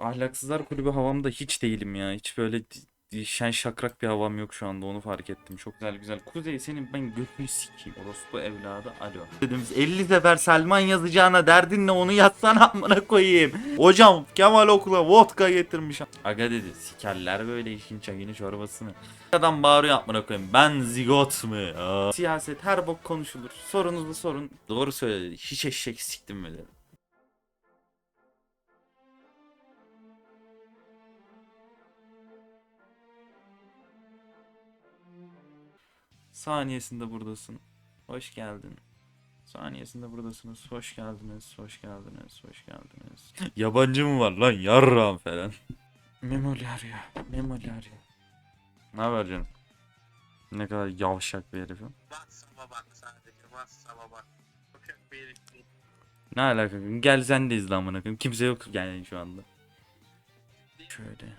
Ahlaksızlar kulübü havamda hiç değilim ya. Hiç böyle şen şakrak bir havam yok şu anda onu fark ettim. Çok güzel güzel. Kuzey senin ben götünü sikeyim. Orospu evladı alo. Dedim 50 sefer Selman yazacağına derdin ne onu yatsana amına koyayım. Hocam Kemal okula vodka getirmiş. Aga dedi sikerler böyle işin çayını çorbasını. Adam bağırıyor amına koyayım. Ben zigot mu? Aa. Siyaset her bok konuşulur. Sorunuzu sorun. Doğru söyledi. Hiç eşek siktim mi dedi. Saniyesinde buradasın. Hoş geldin. Saniyesinde buradasınız. Hoş geldiniz. Hoş geldiniz. Hoş geldiniz. Yabancı mı var lan? Yarram falan. Memoli arıyor. Memoli arıyor. Ne haber canım? Ne kadar yavşak bir herifim. WhatsApp'a bak sadece WhatsApp'a bak. Çok bir herif değil. Ne alaka? Gel sen de izle amına koyayım. Kimse yok yani şu anda. Şöyle.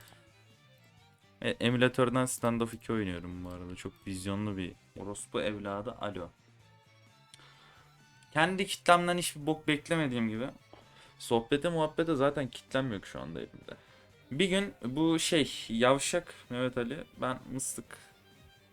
E, emülatörden Standoff 2 oynuyorum bu arada. Çok vizyonlu bir orospu evladı. Alo. Kendi kitlemden hiçbir bok beklemediğim gibi. Sohbete muhabbete zaten kitlem yok şu anda elimde. Bir gün bu şey yavşak Mehmet Ali ben mıstık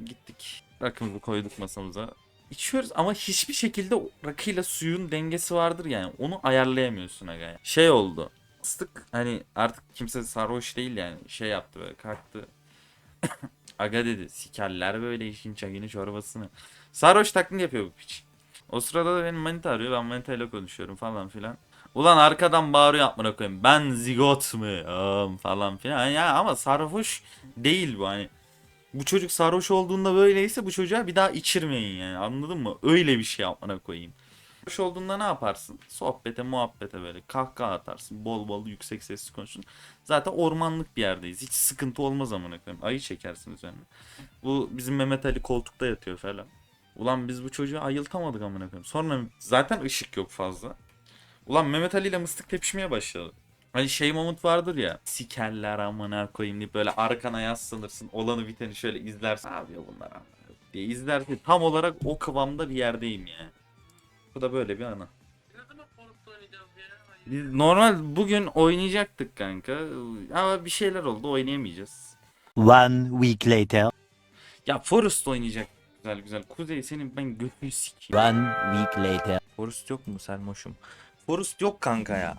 gittik. Rakımızı koyduk masamıza. İçiyoruz ama hiçbir şekilde rakıyla suyun dengesi vardır yani. Onu ayarlayamıyorsun aga. Şey oldu. Mıstık hani artık kimse sarhoş değil yani. Şey yaptı böyle kalktı. aga dedi sikerler böyle işin çayını çorbasını. Sarhoş taklidi yapıyor bu piç. O sırada da benim manita arıyor. Ben manita ile konuşuyorum falan filan. Ulan arkadan bağırıyor amına koyayım. Ben zigot mu? Am, falan filan. Ya ama sarhoş değil bu hani. Bu çocuk sarhoş olduğunda böyleyse bu çocuğa bir daha içirmeyin yani. Anladın mı? Öyle bir şey amına koyayım. Sarhoş olduğunda ne yaparsın? Sohbete, muhabbete böyle kahkaha atarsın. Bol bol yüksek sesli konuşun. Zaten ormanlık bir yerdeyiz. Hiç sıkıntı olmaz amına koyayım. Ayı çekersin üzerine. Bu bizim Mehmet Ali koltukta yatıyor falan. Ulan biz bu çocuğu ayıltamadık amına koyayım. Sonra zaten ışık yok fazla. Ulan Mehmet Ali ile mıstık tepişmeye başladı. Hani şey moment vardır ya. Sikerler amına koyayım deyip böyle arkana yaslanırsın. Olanı biteni şöyle izlersin. Ne yapıyor bunlar amına diye izlersin. Tam olarak o kıvamda bir yerdeyim yani. Bu da böyle bir ana. Ne zaman Fortnite oynayacağız ya? Hayır. Biz normal bugün oynayacaktık kanka. Ama bir şeyler oldu oynayamayacağız. One week later. Ya Forest oynayacak. Güzel güzel. Kuzey senin ben götünü sikeyim. One week later. Forest yok mu Selmoş'um? Forest yok kanka ya.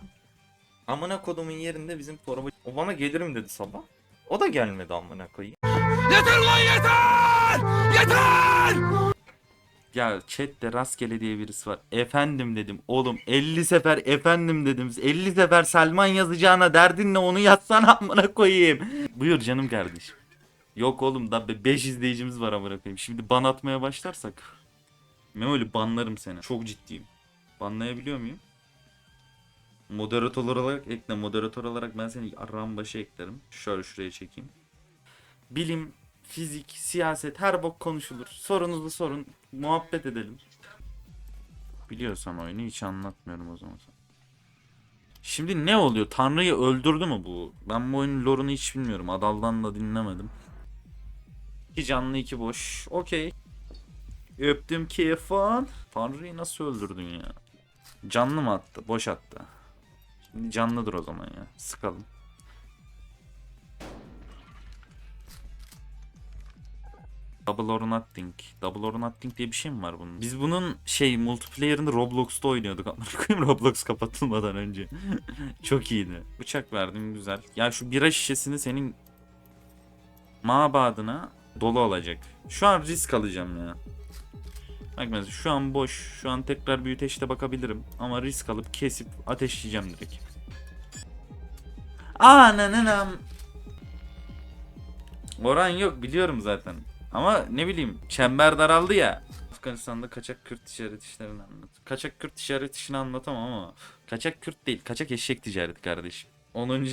Amına kodumun yerinde bizim forma... O bana gelirim dedi sabah. O da gelmedi amına koyayım. Yeter lan yeter! Yeter! Ya chatte rastgele diye birisi var. Efendim dedim. Oğlum 50 sefer efendim dedim. 50 sefer Selman yazacağına derdin ne onu yazsana amına koyayım. Buyur canım kardeşim. Yok oğlum da 5 izleyicimiz var amına koyayım. Şimdi ban atmaya başlarsak. Memoli banlarım seni. Çok ciddiyim. Banlayabiliyor muyum? Moderatör olarak ekle. Moderatör olarak ben seni aram başı eklerim. Şöyle şuraya çekeyim. Bilim, fizik, siyaset her bok konuşulur. Sorunuzu sorun. Muhabbet edelim. Biliyorsan oyunu hiç anlatmıyorum o zaman. Şimdi ne oluyor? Tanrı'yı öldürdü mü bu? Ben bu oyunun lore'unu hiç bilmiyorum. Adal'dan da dinlemedim. İki canlı iki boş. Okey. Öptüm keyfan. Tanrı'yı nasıl öldürdün ya? Canlı mı attı? Boş attı. Şimdi canlıdır o zaman ya. Sıkalım. Double or Nothing. Double or Nothing diye bir şey mi var bunun? Biz bunun şey multiplayer'ını Roblox'ta oynuyorduk. Amına koyayım Roblox kapatılmadan önce. Çok iyiydi. Bıçak verdim güzel. Ya şu bira şişesini senin mabadına dolu olacak. Şu an risk alacağım ya. Bak mesela şu an boş. Şu an tekrar büyüteçte bakabilirim. Ama risk alıp kesip ateşleyeceğim direkt. Ananınam. Oran yok biliyorum zaten. Ama ne bileyim çember daraldı ya. Afganistan'da kaçak Kürt ticaret işlerini anlat. Kaçak Kürt ticaret işini anlatamam ama kaçak Kürt değil kaçak eşek ticareti kardeşim. 10.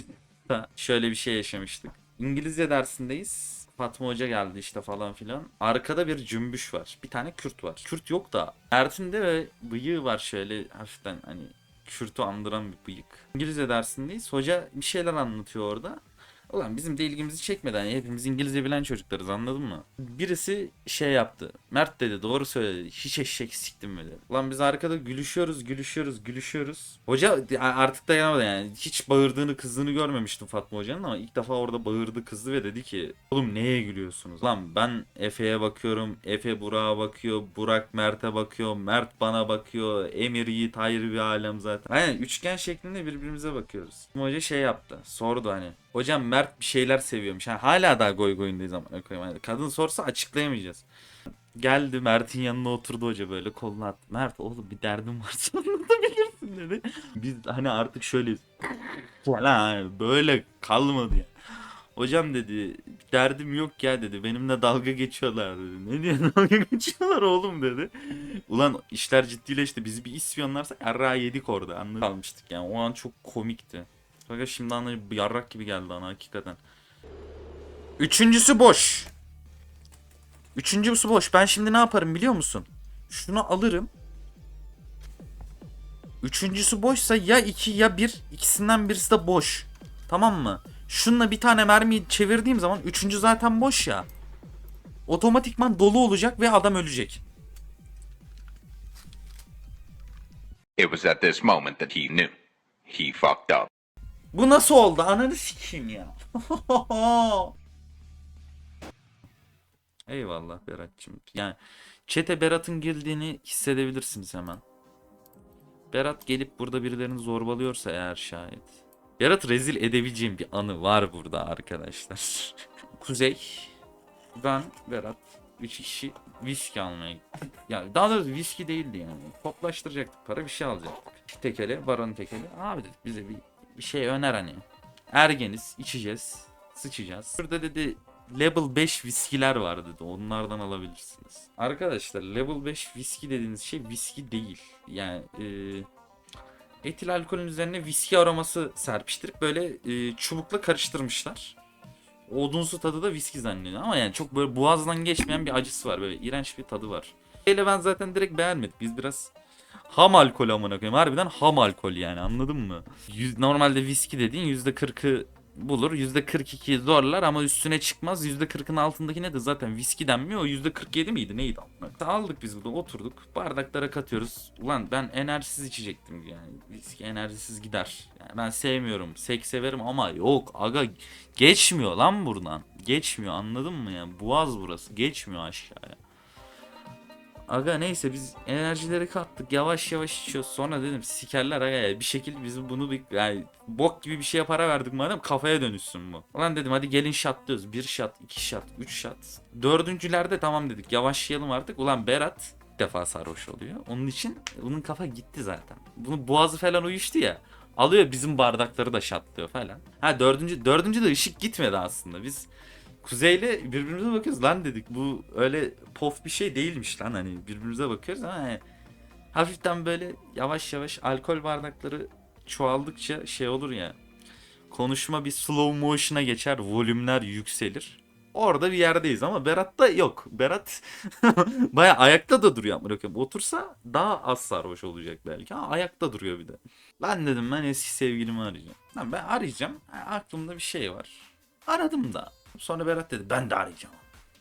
da şöyle bir şey yaşamıştık. İngilizce dersindeyiz. Fatma Hoca geldi işte falan filan. Arkada bir cümbüş var. Bir tane Kürt var. Kürt yok da Ertin'de ve bıyığı var şöyle hafiften hani Kürt'ü andıran bir bıyık. İngilizce dersindeyiz. Hoca bir şeyler anlatıyor orada. Ulan bizim de ilgimizi çekmedi. Hani hepimiz İngilizce bilen çocuklarız anladın mı? Birisi şey yaptı. Mert dedi doğru söyledi. Hiç eşek siktim dedi. Ulan biz arkada gülüşüyoruz gülüşüyoruz gülüşüyoruz. Hoca artık dayanamadı yani. Hiç bağırdığını kızdığını görmemiştim Fatma Hoca'nın ama ilk defa orada bağırdı kızdı ve dedi ki oğlum neye gülüyorsunuz? Lan ben Efe'ye bakıyorum. Efe Burak'a bakıyor. Burak Mert'e bakıyor. Mert bana bakıyor. Emir Yiğit ayrı bir alem zaten. Aynen üçgen şeklinde birbirimize bakıyoruz. Hoca şey yaptı. Sordu hani. Hocam Mert bir şeyler seviyormuş. Ha, hala daha goy goyundayız ama. Yani kadın sorsa açıklayamayacağız. Geldi Mert'in yanına oturdu hoca böyle kolunu attı. Mert oğlum bir derdim varsa anlatabilirsin dedi. Biz hani artık şöyleyiz. Falan böyle kalmadı ya. Hocam dedi derdim yok ya dedi. Benimle dalga geçiyorlar dedi. Ne diye dalga geçiyorlar oğlum dedi. Ulan işler ciddileşti. Bizi bir ispiyonlarsa yarrağı yedik orada. Anladın kalmıştık yani. O an çok komikti. Fakat şimdi anlayıp yarrak gibi geldi ana hakikaten. Üçüncüsü boş. Üçüncüsü boş. Ben şimdi ne yaparım biliyor musun? Şunu alırım. Üçüncüsü boşsa ya iki ya bir. ikisinden birisi de boş. Tamam mı? Şununla bir tane mermiyi çevirdiğim zaman üçüncü zaten boş ya. Otomatikman dolu olacak ve adam ölecek. It was at this moment that he knew. He fucked up. Bu nasıl oldu? Ananı sikeyim ya. Eyvallah Berat'cığım. Yani çete Berat'ın girdiğini hissedebilirsiniz hemen. Berat gelip burada birilerini zorbalıyorsa eğer şayet. Berat rezil edebileceğim bir anı var burada arkadaşlar. Kuzey, ben, Berat, üç kişi viski almaya gittik. Yani daha doğrusu viski değildi yani. Toplaştıracaktık para bir şey alacaktık. Tekeli, baron tekeli. Abi dedik bize bir, bir şey öner hani. Ergeniz, içeceğiz, sıçacağız. Burada dedi Level 5 viskiler var dedi. Onlardan alabilirsiniz. Arkadaşlar level 5 viski dediğiniz şey viski değil. Yani e, etil alkolün üzerine viski aroması serpiştirip böyle e, çubukla karıştırmışlar. Odunsu tadı da viski zannediyor ama yani çok böyle boğazdan geçmeyen bir acısı var böyle iğrenç bir tadı var. Hele ben zaten direkt beğenmedim. Biz biraz ham alkol amına koyayım. Harbiden ham alkol yani anladın mı? Yüz, normalde viski dediğin %40'ı bulur. %42 zorlar ama üstüne çıkmaz. %40'ın altındakine de zaten viski denmiyor. O %47 miydi neydi? Aldık biz burada oturduk. Bardaklara katıyoruz. Ulan ben enerjisiz içecektim yani. Viski enerjisiz gider. Yani ben sevmiyorum. Sek severim ama yok aga geçmiyor lan buradan. Geçmiyor anladın mı yani? Boğaz burası. Geçmiyor aşağıya. Aga neyse biz enerjileri kattık yavaş yavaş içiyoruz sonra dedim sikerler aga ya bir şekilde bizim bunu bir yani bok gibi bir şeye para verdik madem kafaya dönüşsün bu. Ulan dedim hadi gelin shot diyoruz bir shot iki shot üç shot. Dördüncülerde tamam dedik yavaşlayalım artık ulan Berat defa sarhoş oluyor. Onun için bunun kafa gitti zaten. Bunun boğazı falan uyuştu ya. Alıyor bizim bardakları da şatlıyor falan. Ha dördüncü, dördüncü de ışık gitmedi aslında. Biz Kuzey'le birbirimize bakıyoruz lan dedik. Bu öyle pof bir şey değilmiş lan hani birbirimize bakıyoruz ama hani hafiften böyle yavaş yavaş alkol bardakları çoğaldıkça şey olur ya. Konuşma bir slow motion'a geçer, volümler yükselir. Orada bir yerdeyiz ama Berat'ta yok. Berat baya ayakta da duruyor amına koyayım. Otursa daha az sarhoş olacak belki ama ayakta duruyor bir de. Ben dedim ben eski sevgilimi arayacağım. Lan ben arayacağım. Aklımda bir şey var. Aradım da. Sonra Berat dedi ben de arayacağım.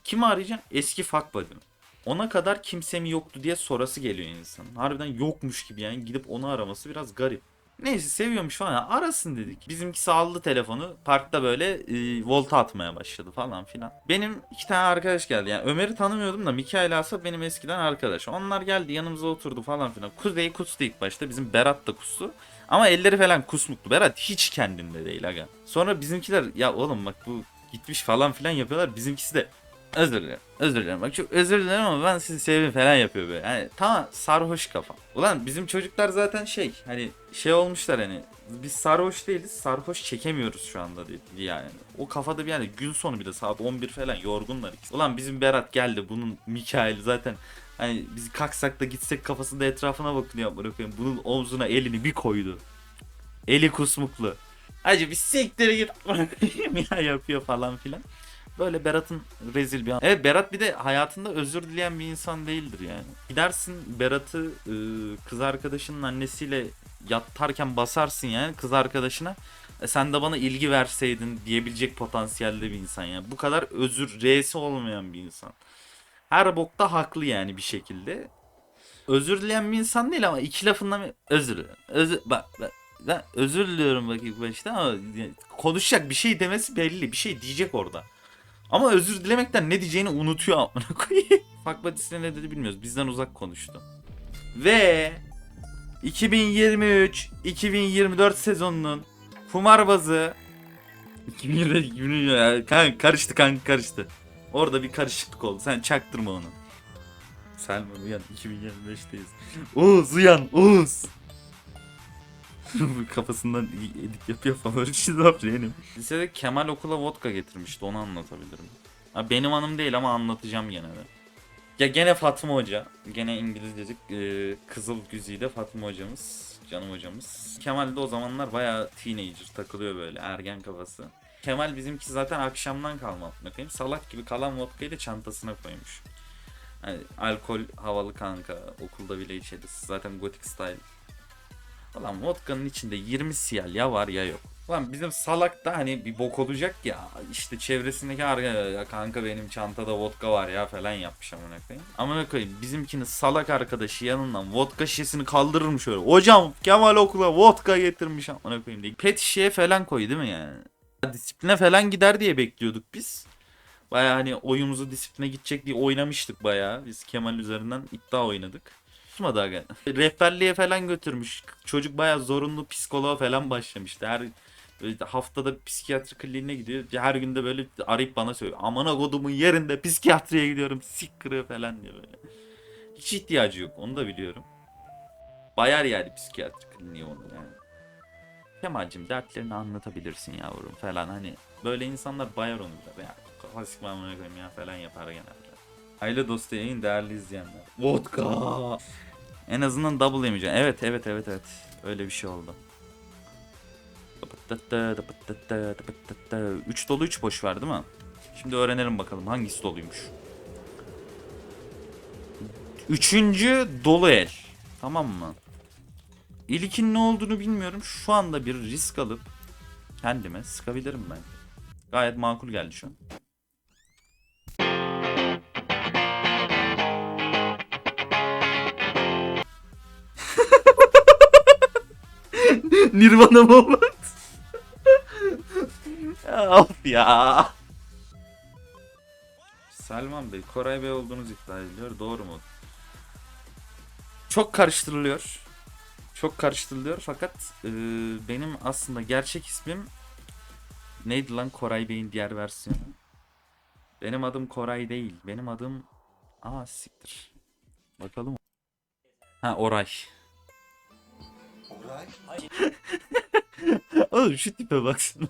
Kimi arayacağım? Eski fuck buddy'mi. Ona kadar kimse mi yoktu diye sorası geliyor insanın. Harbiden yokmuş gibi yani gidip onu araması biraz garip. Neyse seviyormuş falan arasın dedik. Bizimkisi aldı telefonu parkta böyle e, volta atmaya başladı falan filan. Benim iki tane arkadaş geldi yani Ömer'i tanımıyordum da Mikael Asaf benim eskiden arkadaş. Onlar geldi yanımıza oturdu falan filan. Kuzey kustu ilk başta bizim Berat da kustu. Ama elleri falan kusmuktu. Berat hiç kendinde değil aga. Sonra bizimkiler ya oğlum bak bu gitmiş falan filan yapıyorlar. Bizimkisi de özür dilerim. Özür dilerim. Bak çok özür dilerim ama ben sizi seviyorum falan yapıyor böyle. Yani tamam sarhoş kafa. Ulan bizim çocuklar zaten şey hani şey olmuşlar hani biz sarhoş değiliz sarhoş çekemiyoruz şu anda diye yani. O kafada bir yani gün sonu bir de saat 11 falan yorgunlar. ikisi. Ulan bizim Berat geldi bunun Mikail zaten hani biz kalksak da gitsek kafasında etrafına bakınıyor bırakıyorum. Bunun omzuna elini bir koydu. Eli kusmuklu. Hacı bir siktir git ya yapıyor falan filan. Böyle Berat'ın rezil bir an. Evet Berat bir de hayatında özür dileyen bir insan değildir yani. Gidersin Berat'ı e, kız arkadaşının annesiyle yatarken basarsın yani kız arkadaşına. E sen de bana ilgi verseydin diyebilecek potansiyelde bir insan yani. Bu kadar özür R'si olmayan bir insan. Her bokta haklı yani bir şekilde. Özür dileyen bir insan değil ama iki lafından özür özür bak, bak ben özür diliyorum bak ilk başta ama konuşacak bir şey demesi belli. Bir şey diyecek orada. Ama özür dilemekten ne diyeceğini unutuyor amına koyayım. Fuck buddy'sine ne dedi bilmiyoruz. Bizden uzak konuştu. Ve 2023-2024 sezonunun kumarbazı 2020 ya kan karıştı kan karıştı. Orada bir karışıklık oldu. Sen çaktırma onu. Selman uyan 2025'teyiz. Oğuz uyan Oğuz. Kafasından edit yapıyor favori şizofrenim. Lisede Kemal okula vodka getirmişti onu anlatabilirim. Ha, benim hanım değil ama anlatacağım gene de. Ya gene Fatma Hoca. Gene İngilizcecik e, Kızıl Güzide Fatma hocamız. Canım hocamız. Kemal de o zamanlar bayağı teenager takılıyor böyle ergen kafası. Kemal bizimki zaten akşamdan kalma bakayım. Salak gibi kalan vodkayı da çantasına koymuş. Hani alkol havalı kanka okulda bile içeriz. Zaten gotik style. Ulan vodka'nın içinde 20 siyal ya var ya yok. Ulan bizim salak da hani bir bok olacak ya işte çevresindeki arka ya kanka benim çantada vodka var ya falan yapmış amına koyayım. Amına koyayım bizimkinin salak arkadaşı yanından vodka şişesini kaldırırmış öyle. Hocam Kemal okula vodka getirmiş amına koyayım diye. Pet şişeye falan koy değil mi yani? Disipline falan gider diye bekliyorduk biz. Baya hani oyumuzu disipline gidecek diye oynamıştık baya. Biz Kemal üzerinden iddia oynadık. Tutmadı aga. Rehberliğe falan götürmüş. Çocuk baya zorunlu psikoloğa falan başlamıştı. Her haftada psikiyatri kliniğine gidiyor. Her günde böyle arayıp bana söylüyor. Amına kodumun yerinde psikiyatriye gidiyorum. Sikkırı falan diyor böyle. Hiç ihtiyacı yok. Onu da biliyorum. Bayar yani psikiyatri kliniği onu yani. Kemal'cim dertlerini anlatabilirsin yavrum falan hani böyle insanlar bayar onu bile ya klasik ben ya falan yapar genelde. Aile dostu yayın değerli izleyenler. Vodka. En azından double yemeyeceğim. Evet evet evet evet. Öyle bir şey oldu. 3 dolu 3 boş var değil mi? Şimdi öğrenelim bakalım hangisi doluymuş. Üçüncü dolu el. Tamam mı? İlkin ne olduğunu bilmiyorum. Şu anda bir risk alıp kendime sıkabilirim ben. Gayet makul geldi şu an. Nirvana moment. Of ya. Selman Bey, Koray Bey olduğunuz iddia ediliyor. Doğru mu? Çok karıştırılıyor. Çok karıştırılıyor fakat e, benim aslında gerçek ismim neydi lan Koray Bey'in diğer versiyonu? Benim adım Koray değil. Benim adım Aa siktir. Bakalım. Ha Oray. Oğlum şu tipe baksana.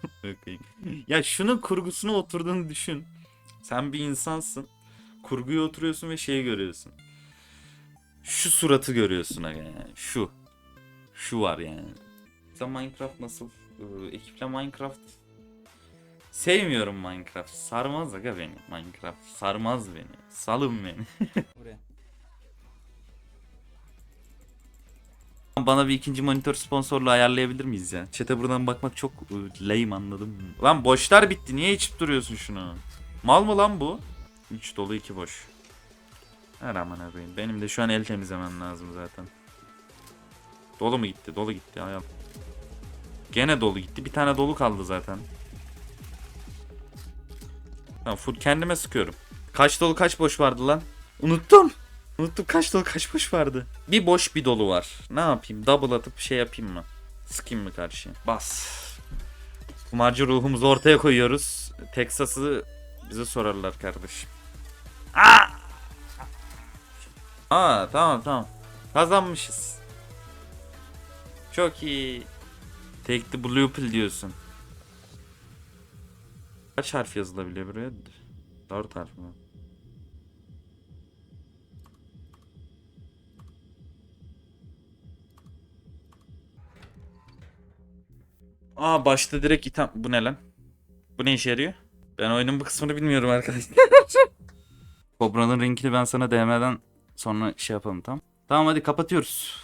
Ya şunun kurgusuna oturduğunu düşün. Sen bir insansın. Kurguya oturuyorsun ve şeyi görüyorsun. Şu suratı görüyorsun aga yani. Şu. Şu var yani. Sen Minecraft nasıl? Ee, ekiple Minecraft Sevmiyorum Minecraft. Sarmaz aga beni Minecraft. Sarmaz beni. Salın beni. Bana bir ikinci monitör sponsorluğu ayarlayabilir miyiz ya? Çete buradan bakmak çok e, lame anladım. Lan boşlar bitti. Niye içip duruyorsun şunu? Mal mı lan bu? 3 dolu 2 boş. Her aman abim. Benim de şu an el temizlemem lazım zaten. Dolu mu gitti? Dolu gitti. Ayol. Gene dolu gitti. Bir tane dolu kaldı zaten. Tamam full kendime sıkıyorum. Kaç dolu kaç boş vardı lan? Unuttum. Unuttum kaç dolu kaç boş vardı. Bir boş bir dolu var. Ne yapayım? Double atıp şey yapayım mı? Sıkayım mı karşıya? Bas. Kumarcı ruhumuzu ortaya koyuyoruz. Texas'ı bize sorarlar kardeşim. Aa! Aa tamam tamam. Kazanmışız. Çok iyi. Take the blue pill diyorsun. Kaç harf yazılabiliyor buraya? 4 harf mi? Aa başta direkt item. Bu ne lan? Bu ne işe yarıyor? Ben oyunun bu kısmını bilmiyorum arkadaşlar. Kobra'nın linkini ben sana DM'den sonra şey yapalım tamam. Tamam hadi kapatıyoruz.